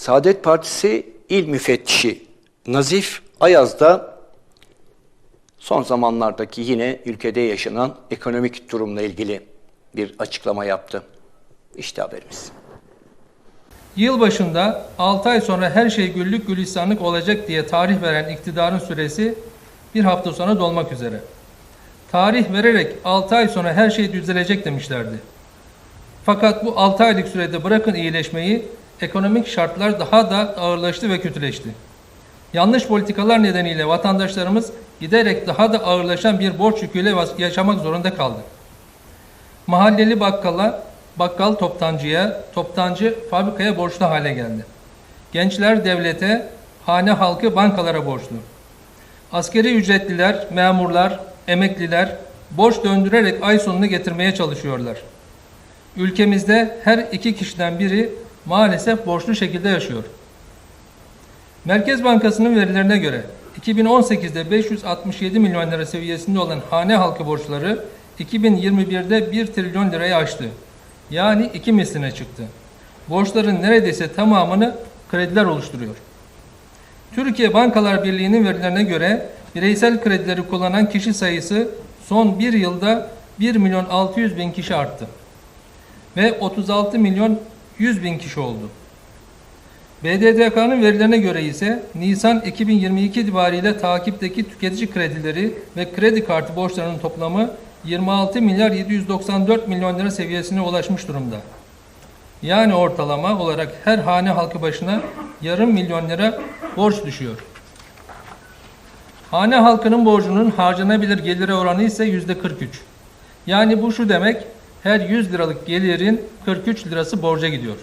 Saadet Partisi İl Müfettişi Nazif Ayaz da son zamanlardaki yine ülkede yaşanan ekonomik durumla ilgili bir açıklama yaptı. İşte haberimiz. Yılbaşında 6 ay sonra her şey güllük gülistanlık olacak diye tarih veren iktidarın süresi bir hafta sonra dolmak üzere. Tarih vererek 6 ay sonra her şey düzelecek demişlerdi. Fakat bu 6 aylık sürede bırakın iyileşmeyi, ekonomik şartlar daha da ağırlaştı ve kötüleşti. Yanlış politikalar nedeniyle vatandaşlarımız giderek daha da ağırlaşan bir borç yüküyle yaşamak zorunda kaldı. Mahalleli bakkala, bakkal toptancıya, toptancı fabrikaya borçlu hale geldi. Gençler devlete, hane halkı bankalara borçlu. Askeri ücretliler, memurlar, emekliler borç döndürerek ay sonunu getirmeye çalışıyorlar. Ülkemizde her iki kişiden biri maalesef borçlu şekilde yaşıyor. Merkez Bankası'nın verilerine göre 2018'de 567 milyon lira seviyesinde olan hane halkı borçları 2021'de 1 trilyon lirayı aştı. Yani iki misline çıktı. Borçların neredeyse tamamını krediler oluşturuyor. Türkiye Bankalar Birliği'nin verilerine göre bireysel kredileri kullanan kişi sayısı son bir yılda 1 milyon 600 bin kişi arttı. Ve 36 milyon 100 bin kişi oldu. BDDK'nın verilerine göre ise Nisan 2022 itibariyle takipteki tüketici kredileri ve kredi kartı borçlarının toplamı 26 milyar 794 milyon lira seviyesine ulaşmış durumda. Yani ortalama olarak her hane halkı başına yarım milyon lira borç düşüyor. Hane halkının borcunun harcanabilir gelire oranı ise yüzde 43. Yani bu şu demek, her 100 liralık gelirin 43 lirası borca gidiyor.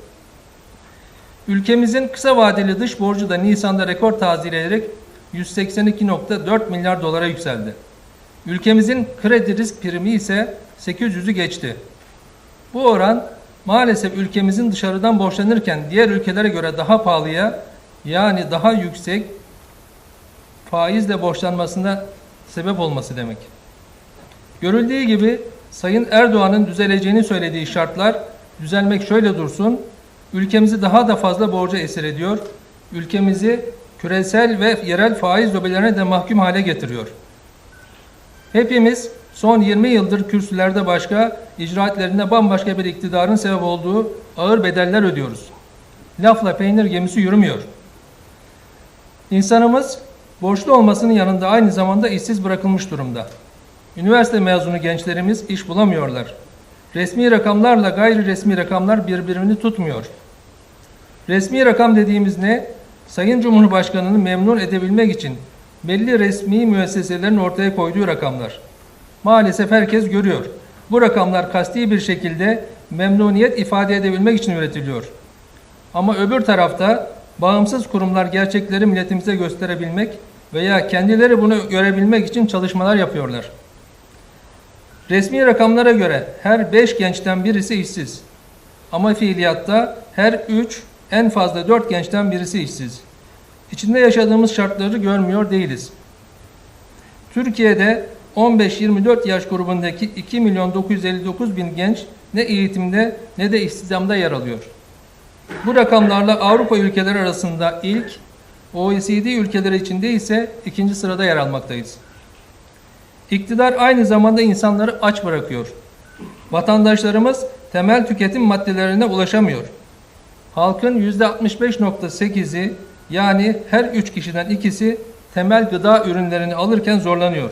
Ülkemizin kısa vadeli dış borcu da Nisan'da rekor tazeleyerek 182.4 milyar dolara yükseldi. Ülkemizin kredi risk primi ise 800'ü geçti. Bu oran maalesef ülkemizin dışarıdan borçlanırken diğer ülkelere göre daha pahalıya yani daha yüksek faizle borçlanmasına sebep olması demek. Görüldüğü gibi Sayın Erdoğan'ın düzeleceğini söylediği şartlar düzelmek şöyle dursun, ülkemizi daha da fazla borca esir ediyor, ülkemizi küresel ve yerel faiz lobilerine de mahkum hale getiriyor. Hepimiz son 20 yıldır kürsülerde başka, icraatlerinde bambaşka bir iktidarın sebep olduğu ağır bedeller ödüyoruz. Lafla peynir gemisi yürümüyor. İnsanımız borçlu olmasının yanında aynı zamanda işsiz bırakılmış durumda. Üniversite mezunu gençlerimiz iş bulamıyorlar. Resmi rakamlarla gayri resmi rakamlar birbirini tutmuyor. Resmi rakam dediğimiz ne? Sayın Cumhurbaşkanı'nı memnun edebilmek için belli resmi müesseselerin ortaya koyduğu rakamlar. Maalesef herkes görüyor. Bu rakamlar kasti bir şekilde memnuniyet ifade edebilmek için üretiliyor. Ama öbür tarafta bağımsız kurumlar gerçekleri milletimize gösterebilmek veya kendileri bunu görebilmek için çalışmalar yapıyorlar. Resmi rakamlara göre her 5 gençten birisi işsiz. Ama fiiliyatta her 3, en fazla 4 gençten birisi işsiz. İçinde yaşadığımız şartları görmüyor değiliz. Türkiye'de 15-24 yaş grubundaki 2 milyon 959 bin genç ne eğitimde ne de istihdamda yer alıyor. Bu rakamlarla Avrupa ülkeleri arasında ilk, OECD ülkeleri içinde ise ikinci sırada yer almaktayız. İktidar aynı zamanda insanları aç bırakıyor. Vatandaşlarımız temel tüketim maddelerine ulaşamıyor. Halkın %65.8'i yani her üç kişiden ikisi temel gıda ürünlerini alırken zorlanıyor.